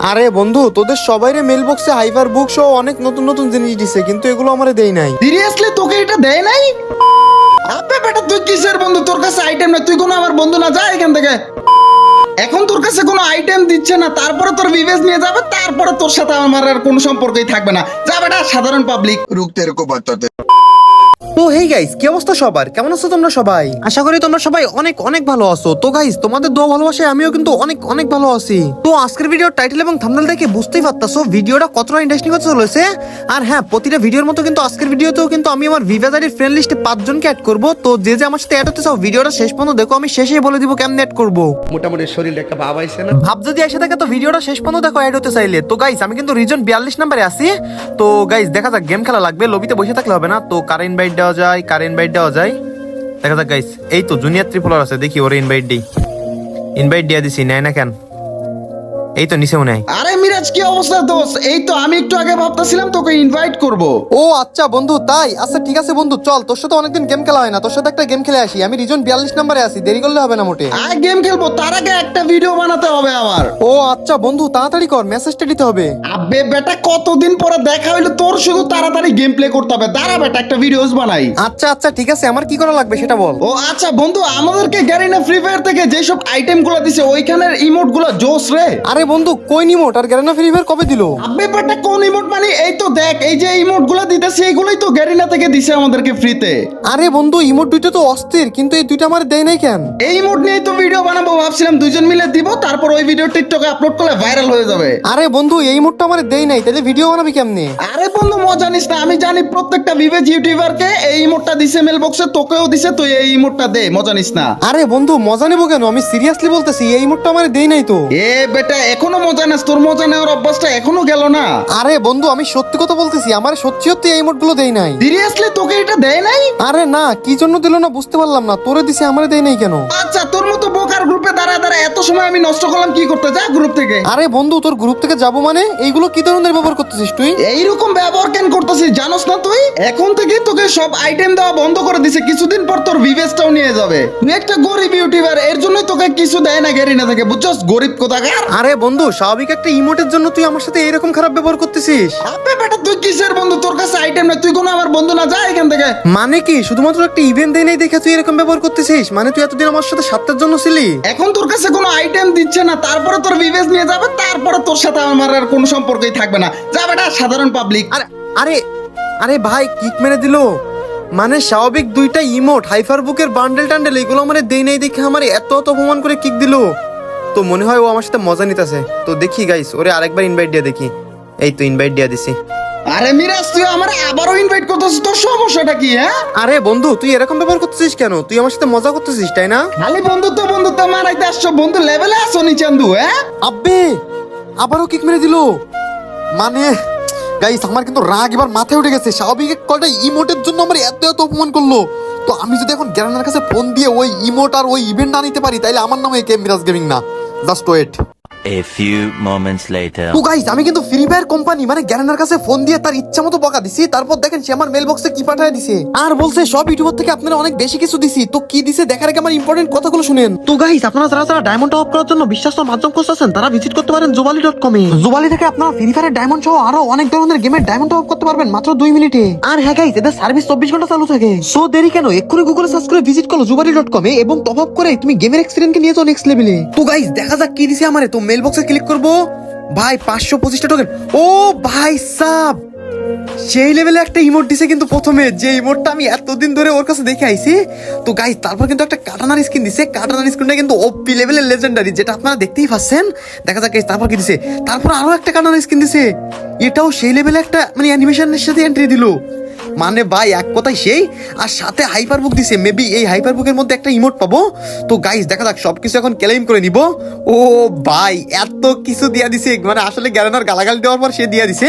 আরে বন্ধু তোদের সবাই রে মেল বক্সে হাইফার বুক সহ অনেক নতুন নতুন জিনিস দিছে কিন্তু এগুলো আমারে দেই নাই। সিরিয়াসলি তোকে এটা দেয় নাই? আপে বেটা তুই কিসের বন্ধু? তোর কাছে আইটেম না তুই কোনো আমার বন্ধু না যা এখান থেকে। এখন তোর কাছে কোনো আইটেম দিচ্ছে না তারপরে তোর বিবেচ নিয়ে যাবে তারপরে তোর সাথে আমার আর কোনো সম্পর্কই থাকবে না। যা বেটা সাধারণ পাবলিক রুখতে এরকম হেই গাইস কি অবস্থা সবার? কেমন আছো তোমরা সবাই? আশা করি তোমরা সবাই অনেক অনেক ভালো আছো। তো গাইস তোমাদের দোয়া ভালোবাসায় আমিও কিন্তু অনেক অনেক ভালো আছি। তো আজকের ভিডিওর টাইটেল এবং থাম্বনেল দেখে বুঝতেই পারতাছো ভিডিওটা কতটা ইন্টারেস্টিং হতে চলেছে। আর হ্যাঁ প্রতিটা ভিডিওর মতো কিন্তু আজকের ভিডিওতেও কিন্তু আমি আমার ভিভাজারির ফ্রেন্ড লিস্টে পাঁচজনকে অ্যাড করব। তো যে যে আমার সাথে অ্যাড হতে চাও ভিডিওটা শেষ পর্যন্ত দেখো আমি শেষেই বলে দিব কেমনে অ্যাড করব। মোটামুটি শরীরে একটা ভাব আইছে না? ভাব যদি এসে থাকে তো ভিডিওটা শেষ পর্যন্ত দেখো অ্যাড হতে চাইলে। তো গাইস আমি কিন্তু রিজন বিয়াল্লিশ নাম্বারে আছি। তো গাইস দেখা যাক গেম খেলা লাগবে লবিতে বসে থাকলে হবে না। তো কার ইনভাইট দেওয়া যায় কার ইনভাইট দেওয়া যায়। দেখা যাক গাইস এই তো জুনিয়র ত্রিপুলার আছে, দেখি ওর ইনভাইট দিই। ইনভাইট দিয়া দিছি, নেয় না কেন? এই তো নিচে মনে হয় আরে মিরাজ কি অবস্থা দোষ এই তো আমি একটু আগে ভাবতেছিলাম তোকে ইনভাইট করব। ও আচ্ছা বন্ধু তাই? আচ্ছা ঠিক আছে বন্ধু চল। তোর সাথে অনেকদিন গেম খেলা হয় না তোর সাথে একটা গেম খেলে আসি। আমি রিজন বিয়াল্লিশ নাম্বারে আছি দেরি করলে হবে না মোটে। আর গেম খেলব। তার আগে একটা ভিডিও বানাতে হবে আমার। ও আচ্ছা বন্ধু তাড়াতাড়ি কর মেসেজটা দিতে হবে। আবে বেটা কতদিন পরে দেখা হইল? তোর শুধু তাড়াতাড়ি গেম প্লে করতে হবে। দাঁড়া বেটা একটা ভিডিওস বানাই। আচ্ছা আচ্ছা ঠিক আছে আমার কি করা লাগবে সেটা বল। ও আচ্ছা বন্ধু আমাদেরকে গ্যারিনা ফ্রি ফায়ার থেকে যেসব আইটেমগুলো দিছে ওইখানের ইমোটগুলো জোস রে। আরে বন্ধু কই নিমোট আর গ্যারেনা ফ্রি ফায়ার কবে দিলো? বেটা কোন ইমোট মানে? এই তো দেখ এই যে ইমোটগুলো দিতেছে এইগুলোই তো গ্যারিনা থেকে দিছে আমাদেরকে ফ্রিতে আরে বন্ধু ইমোট দুইটা তো অস্থির কিন্তু এই দুইটা আমার দেয় নাই কেন? এই ইমোট নিয়ে তো ভিডিও বানাবো ভাবছিলাম দুইজন মিলে দিব তারপর ওই ভিডিও টিকটকে আপলোড করলে ভাইরাল হয়ে যাবে। আরে বন্ধু এই ইমোটটা আমার দেয় নাই তাহলে ভিডিও বানাবি কেমনে? আরে বন্ধু মজা নিস না আমি জানি প্রত্যেকটা ভিভেজ ইউটিউবারকে এই ইমোটটা দিছে মেল বক্সে তোকেও দিছে তুই এই ইমোটটা দে মজা নিস না। আরে বন্ধু মজা নেব কেন? আমি সিরিয়াসলি বলতেছি এই ইমোটটা আমার দেয় নাই তো। এ বেটা এখনও মজা নাস তোর মজা নেওয়ার অভ্যাসটা এখনও গেল না। আরে বন্ধু আমি সত্যি কথা বলতেছি আমার সত্যি সত্যি এই মোটগুলো দেয় নাই। সিরিয়াসলি তোকে এটা দেয় নাই? আরে না কি জন্য দিল না বুঝতে পারলাম না তোরে দিছে আমারে দেয় নাই কেন? আচ্ছা তোর মতো বোকার গ্রুপে দাঁড়া দাঁড়ায় এত সময় আমি নষ্ট করলাম কি করতে যা গ্রুপ থেকে? আরে বন্ধু তোর গ্রুপ থেকে যাব মানে? এইগুলো কি ধরনের ব্যবহার করতেছিস তুই? এইরকম ব্যবহার কেন করতেছিস জানোস না তুই? এখন থেকে তোকে সব আইটেম দেওয়া বন্ধ করে দিছে কিছুদিন পর তোর ভিভেজটাও নিয়ে যাবে। তুই একটা গরিব ইউটিউবার এর জন্যই তোকে কিছু দেয় না গেরিনা থেকে বুঝছস? গরিব কোথাকার? আরে বন্ধু স্বাভাবিক একটা ইমোটের জন্য তুই আমার সাথে এরকম খারাপ ব্যবহার করতেছিস? আবে বেটা তুই কিসের বন্ধু? তোর কাছে আইটেম নাই তুই কোনো আমার বন্ধু না যা এখান থেকে। মানে কি? শুধুমাত্র একটা ইভেন্ট দেয় নাই দেখে তুই এরকম ব্যবহার করতেছিস? মানে তুই এতদিন আমার সাথে সাতটার জন্য ছিলি? এখন তোর কাছে কোনো আইটেম দিচ্ছে না, তারপরে তোর বিবেচ নিয়ে যাবে, তারপরে তোর সাথে আমার আর কোনো সম্পর্কই থাকবে না। যা বেটা, সাধারণ পাবলিক আরে আরে আরে ভাই কিক মেরে দিলো। মানে স্বাভাবিক দুইটা ইমোট হাইফার বুকের বান্ডেল টান্ডেল, এগুলো মানে দেই নাই দেখে আমার এত এত অপমান করে কিক দিলো। তো মনে হয় ও আমার সাথে মজা নিতেছে। তো দেখি গাইস ওরে আরেকবার ইনভাইট দিয়ে দেখি। এই তো ইনভাইট দিয়ে দিছি। আরে মিরাজ তুই আমার আবারও ইনভাইট করতেছিস তোর সমস্যাটা কি হ্যাঁ? আরে বন্ধু তুই এরকম ব্যবহার করতেছিস কেন? তুই আমার সাথে মজা করতেছিস তাই না? খালি বন্ধুত্ব বন্ধুত্ব মারাইতে আসছো বন্ধু লেভেলে আসো নি চান্দু হ্যাঁ? আব্বে আবারও কিক মেরে দিলো। মানে গাইস আমার কিন্তু রাগ এবার মাথায় উঠে গেছে। স্বাভাবিক কয়টা ইমোটের জন্য আমার এত এত অপমান করল। তো আমি যদি এখন গ্যারানার কাছে ফোন দিয়ে ওই ইমোট আর ওই ইভেন্ট না নিতে পারি তাইলে আমার নামে গেম মিরাজ গেমিং না? Just wait A few moments later. তো গাইস আমি কিন্তু ফ্রি ফায়ার কোম্পানি মানে গ্যারানার কাছে ফোন দিয়ে তার ইচ্ছা মতো বকা দিছি তারপর দেখেন সে আমার মেল বক্সে কি পাঠায় দিছে। আর বলছে সব ইউটিউবার থেকে আপনারা অনেক বেশি কিছু দিছি তো কি দিছে দেখার আগে আমার ইম্পর্টেন্ট কথাগুলো শুনেন। তো গাইস আপনারা যারা যারা ডায়মন্ড অফ করার জন্য বিশ্বাস মাধ্যম খুঁজতেছেন তারা ভিজিট করতে পারেন জোবালি ডট কমে জোবালি থেকে আপনারা ফ্রি ফায়ারের ডায়মন্ড সহ আরও অনেক ধরনের গেমের ডায়মন্ড অফ করতে পারবেন মাত্র দুই মিনিটে। আর হ্যাঁ গাইস এদের সার্ভিস চব্বিশ ঘণ্টা চালু থাকে। সো দেরি কেন? এক্ষুনি গুগলে সার্চ করে ভিজিট করো জুবালি ডট কমে এবং টপ আপ করে তুমি গেমের এক্সপিরিয়েন্স নিয়ে যাও নেক্সট লেভেলে তো গাইস দেখা যাক কি দিছে আমারে। তো মেল বক্সে ক্লিক করব? ভাই, পাঁচশো পঁচিশটা টোকেন ও ভাই সাব! সেই লেভেলে একটা ইমোট দিছে কিন্তু প্রথমে। যে ইমোটটা আমি এতদিন ধরে ওর কাছে দেখে আইছি। তো গাইস তারপর কিন্তু একটা কাটানার স্কিন দিছে। কাটানার স্কিনটা কিন্তু ওপি লেভেলের লেজেন্ডারি যেটা আপনারা দেখতেই পাচ্ছেন। দেখা যাক তারপর কি দিছে? তারপর আরও একটা কাটানার স্কিন দিছে। এটাও সেই লেভেলে একটা মানে অ্যানিমেশনের সাথে এন্ট্রি দিলো। মানে ভাই, এক কথাই সেই? আর সাথে হাইপার বুক দিছে মেবি এই হাইপার বুকের মধ্যে একটা ইমোট পাবো? তো গাইস দেখা যাক, সবকিছু এখন ক্লেম করে নিব। ও ভাই, এত কিছু দিয়া দিছে। মানে আসলে গ্যারানার গালাগাল দেওয়ার পর সে দিয়া দিছে।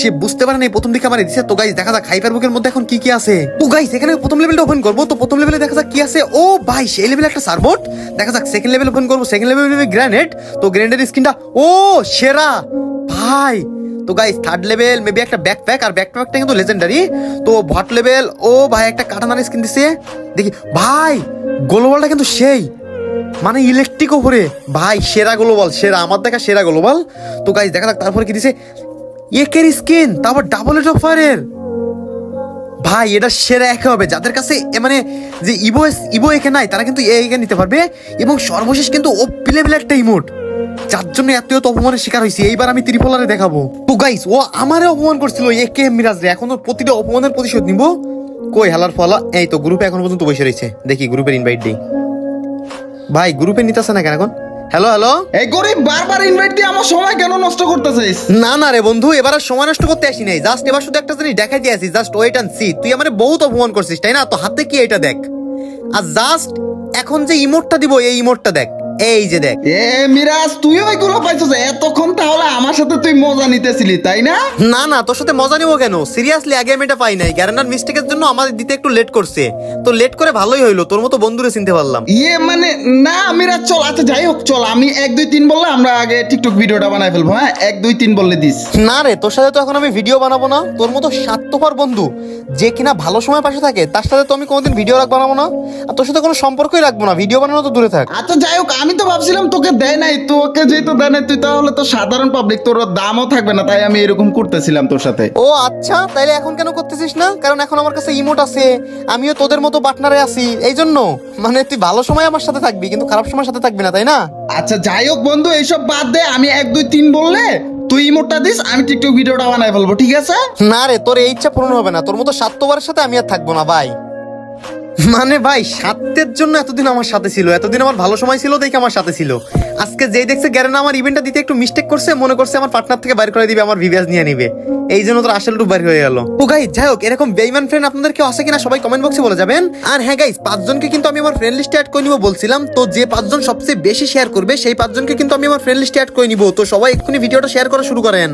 সে বুঝতে পারে না এই প্রথম দিকে আমার দিছে। তো গাইস দেখা যাক হাইপার বুকের মধ্যে এখন কি কি আছে? তো গাইস এখানে প্রথম লেভেলটা ওপেন করব। তো প্রথম লেভেলে দেখা যাক কি আছে। ও ভাই, সেই লেভেলে একটা সার্বোট দেখা যাক সেকেন্ড লেভেল ওপেন করব। সেকেন্ড লেভেল গ্র্যানেড তো গ্র্যানেডের স্কিনটা ও, সেরা! ভাই তো গাইস থার্ড লেভেল মেবি একটা ব্যাকপ্যাক আর ব্যাকপ্যাকটা কিন্তু লেজেন্ডারি তো ভট লেভেল ও ভাই একটা কাটানার স্কিন দিছে। দেখি, ভাই গোলওয়ালটা কিন্তু সেই। মানে ইলেকট্রিক ওপরে ভাই, সেরা গ্লোবাল সেরা, আমার দেখা সেরা গ্লোবাল তো গাইস দেখা যাক, তারপরে কি দিছে? একের স্কিন তারপর ডাবল এট অফ ফায়ারের ভাই, এটা সেরা একে হবে। যাদের কাছে মানে যে ইভো ইভো একে নাই, তারা কিন্তু এ একে নিতে পারবে। এবং সর্বশেষ কিন্তু ও প্লেবেল একটা ইমোট যার জন্য এত এত অপমানের শিকার হয়েছি এইবার আমি ত্রিপলারে দেখাবো। তো গাইস ও আমারে অপমান করছিল একে মিরাজ রে? এখন প্রতিটা অপমানের প্রতিশোধ নিব? কই হালার ফলা? এই তো গ্রুপে এখন পর্যন্ত বসে রয়েছে। দেখি গ্রুপের ইনভাইট দিই। ভাই গ্রুপে নিতেছে না কেন এখন? হ্যালো হ্যালো এই গরিব বারবার ইনভাইট দিয়ে আমার সময় কেন নষ্ট করতেছিস? না না রে বন্ধু এবার আর সময় নষ্ট করতে আসি নাই। জাস্ট এবার শুধু একটা জিনিস দেখাই দিয়ে আসি জাস্ট ওয়েট অ্যান্ড সি তুই আমারে বহুত অপমান করছিস তাই না? তো হাতে কি এটা দেখ? আর জাস্ট এখন যে ইমোটটা দিব এই ইমোটটা দেখ। এই যে দেখ। এ মিরাজ তুইও এগুলো পাইছিস? এতক্ষণ তাহলে আমার সাথে তুই মজা নিতেছিলি তাই না? না না তোর সাথে মজা নিবো কেন? সিরিয়াসলি আগে আমি এটা পাই নাই। গ্যারেন্ডার মিস্টেকের জন্য আমাদের দিতে একটু লেট করছে। তো লেট করে ভালোই হইল তোর মতো বন্ধুরে চিনতে পারলাম। ইয়ে মানে না মিরাজ চল আচ্ছা যাই হোক চল আমি এক দুই তিন বললে আমরা আগে টিকটক ভিডিওটা বানাই ফেলব হ্যাঁ? এক দুই তিন বললে দিস। না রে তোর সাথে তো এখন আমি ভিডিও বানাবো না। তোর মতো স্বার্থপর বন্ধু যে কিনা ভালো সময় পাশে থাকে তার সাথে তো আমি কোনোদিন ভিডিও রাখ বানাবো না আর তোর সাথে কোনো সম্পর্কই রাখব না ভিডিও বানানো তো দূরে থাক। আচ্ছা যাই হোক আমি তো ভাবছিলাম তোকে দেয় নাই তোকে যেহেতু দেয় নাই তুই তাহলে তো সাধারণ পাবলিক তোর দামও থাকবে না তাই আমি এরকম করতেছিলাম তোর সাথে। ও আচ্ছা তাইলে এখন কেন করতেছিস না? কারণ এখন আমার কাছে ইমোট আছে আমিও তোদের মতো পার্টনারে আছি এই জন্য মানে তুই ভালো সময় আমার সাথে থাকবি কিন্তু খারাপ সময় সাথে থাকবি না তাই না? আচ্ছা যাই হোক বন্ধু এইসব বাদ দে আমি এক দুই তিন বললে তুই ইমোটটা দিস আমি টিকটক ভিডিওটা বানাই ফেলব ঠিক আছে? না রে তোর এই ইচ্ছা পূরণ হবে না তোর মতো স্বার্থপরের সাথে আমি আর থাকব না ভাই। মানে ভাই সাতের জন্য এতদিন আমার সাথে ছিল, এতদিন আমার ভালো সময় ছিল দেখে আমার সাথে ছিল। আজকে যেই দেখছে গ্যারেনা আমার ইভেন্টটা দিতে একটু মিস্টেক করছে, মনে করছে আমার পার্টনার থেকে বাইর করে দিবে, আমার ভিভিয়াস নিয়ে নিবে। এই জন্য তোর আসল বাইর হয়ে গেল। তো গাই যাই হোক, এরকম বেইমান ফ্রেন্ড আপনাদের কেউ আছে কিনা সবাই কমেন্ট বক্সে বলে যাবেন। আর হ্যাঁ গাইস পাঁচজনকে কিন্তু আমি আমার ফ্রেন্ড লিস্টে অ্যাড করে নিবো বলছিলাম। তো যে পাঁচজন সবচেয়ে বেশি শেয়ার করবে, সেই পাঁচজনকে কিন্তু আমি আমার ফ্রেন্ড লিস্টে অ্যাড করে নিবো। তো সবাই এক্ষুনি ভিডিওটা শেয়ার করা শুরু করেন।